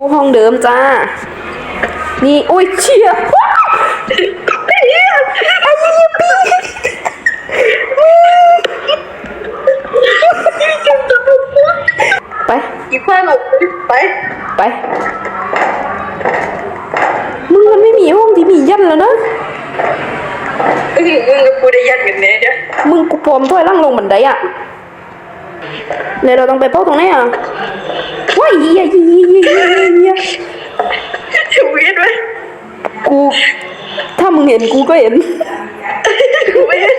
ห้องเดิมจ้า นี่โอ้ยเชียว้าวไอ้ยไอ้เหี้ยปีไปอีกควายหลบไป ไป มึงมันไม่มีห้องที่มียันแล้วนะมึงมึงกับกูได้ยันกันแน่เด้อมึงกูปลอมถ้วยล่างลงบันไดอะเลยเราต้องไปเป้าตรงไหนอะ ว้ายเหี้ยเหี้ยเหี้ยเหี้ยเหี้ยชูเวียดไว้กู ถ้ามึงเห็นกูก็เห็น กูไม่ได้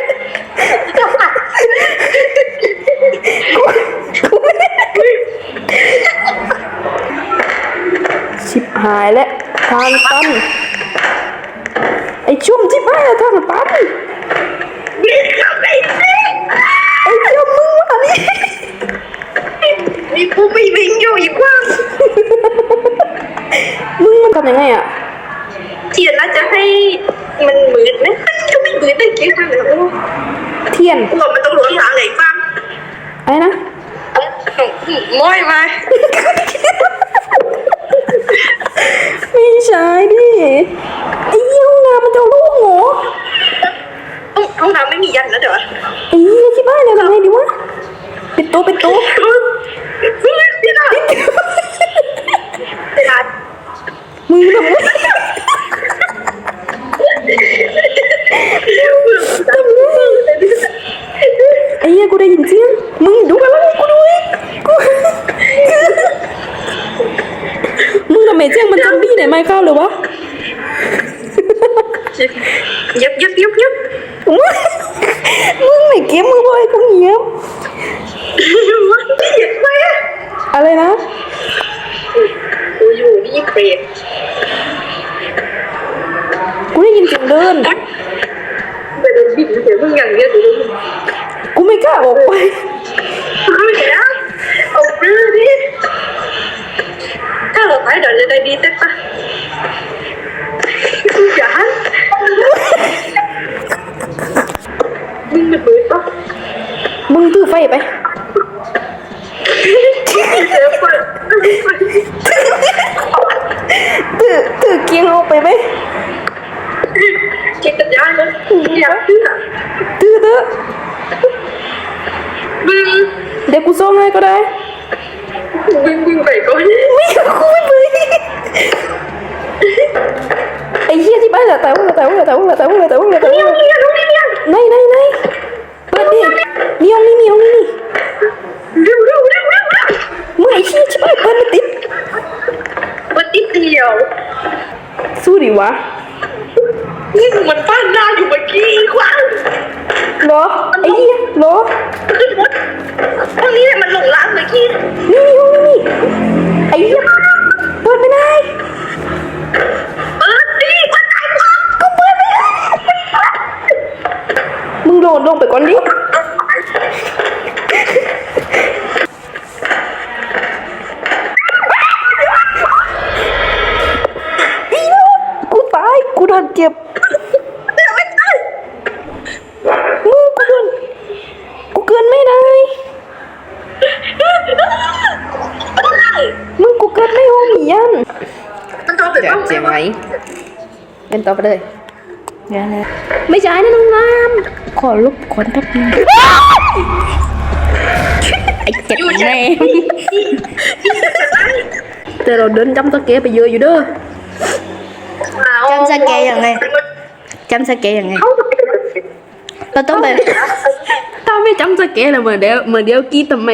ชิบหายแล้วทางตัน ไอ้ชุ่มชิบหายแล้วทางตัน วิ่งเข้าไปสิ ไอ้เจ้ามึงวะนี่ นี่กูไม่วิ่ง อยู่อีกว่ามึงมันทำยังไงอะเทียนน่าจะให้มันมืดไหมก็ไม่มืดได้กี่ครั้งแล้วเทียนกูว่ามันต้องหลวงทางไหนบ้างไอ้นะม้อยมาไม่ใช่ดิไอ้เหี้ยห้องน้ำมันจะเอาลูกเหรอ ห้องห้องน้ำไม่มียันนะเดี๋ยว ไอ้เหี้ยชิบหายแล้วทำไงดีวะปิดตู้ปิดตู้ เฮ้ยพี่นาพี่นา มึงทำไงไอ้เหี้ยกูได้ยินเสียงมึงดูกันแล้วกูด้วยกู มึงทำไมเสียงมันจำบี้ไหนไม่เข้าเลยวะยับยับยับยับมึงมึงไม่เก็บมึงบ่อยกูเงียบมันเปียกไปอะอะไรนะกูอยู่นี่เปรตกูได้ยินเสียงเดินไปโดนบิดเสียมึงอย่างเงี้ยดูกูไม่กล้าออกไป ถ้าเราไปเดี๋ยวจะได้ดีเต็มปะกูอยากมึงเป็นปืนปะมึงตื้อไฟไปเดี๋ยวเปิดตื้อตื้อเกียงเอาไปไหมเก็บกระยานเลยอยากเชื่อตื้อตื้อมึงเดี๋ยวกูส่งให้ก็ได้มึงมึงไปก่อนไม่กูไม่ ไปไอ้เหี้ยที่บ้านเหลือแต่ว่าเหลือแต่ว่าเหลือแต่ว่าเหลือแต่ว่าเหลือแต่ว่าเหลือแต่ว่าเรียนรู้เรียนไหนไหนไหนเปิดดิมีห้องนี้มีห้องนี้นี่เร็วเร็วเร็วเร็วเร็วมึงไอ้เหี้ยชิบหายเปิดไม่ติดวันนิดเดียวสู้ดิวะนี่มันปั้นหน้าอยู่ มึงโดดลงไปก่อนดิอีโนกูตาย กูโดนเจ็บเดี๋ยวไม่ตายมึงกูโดนกูเกินไม่ได้ มึงกูเกินไม่ห้องหมียันมันต้องไปบ้างเจ็บไหมเล่นต่อไปเลย ไม่ใช่นะน้องน้ำขอลบขนแป๊บนึงไอ้เจ็บแน่แต่เราเดินจำตะเกียบไปเยอะอยู่เด้อจำสแกนยังไงจำสเกลยังไงเขาจะไปเราต้องไปถ้าไม่จำสเกลเลยเหมือนเดียวเหมือนเดียวกี้ทำไม